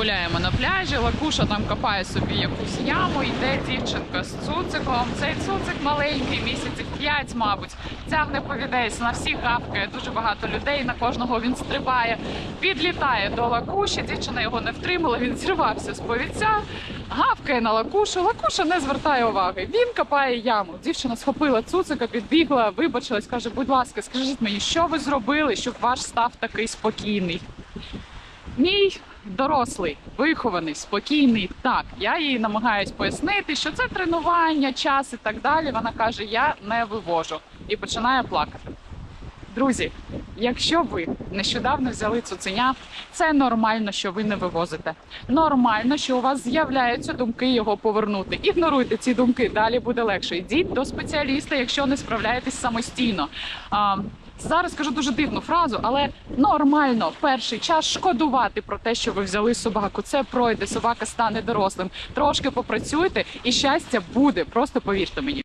гуляємо на пляжі. Лакуша там копає собі якусь яму. Йде дівчинка з цуциком. Цей цуцик маленький, місяців 5, мабуть. Тягне повідець, на всіх гавкає. Дуже багато людей. На кожного він стрибає. Підлітає до лакуші. Дівчина його не втримала. Він зірвався з повідця. Гавкає на лакушу. Лакуша не звертає уваги. Він копає яму. Дівчина схопила цуцика, підбігла, вибачилась, каже: будь ласка, скажіть мені, що ви зробили, щоб ваш став такий спокійний? Мій дорослий, вихований, спокійний. Так, я їй намагаюсь пояснити, що це тренування, час і так далі. Вона каже: Я не вивожу і починає плакати. Друзі, якщо ви нещодавно взяли цуценя, це нормально, що ви не вивозите. Нормально, що у вас з'являються думки його повернути. Ігноруйте ці думки, далі буде легше. Йдіть до спеціаліста, якщо не справляєтесь самостійно. А, Зараз скажу дуже дивну фразу, але нормально перший час шкодувати про те, що ви взяли собаку. Це пройде, собака стане дорослим. Трошки попрацюйте, і щастя буде. Просто повірте мені.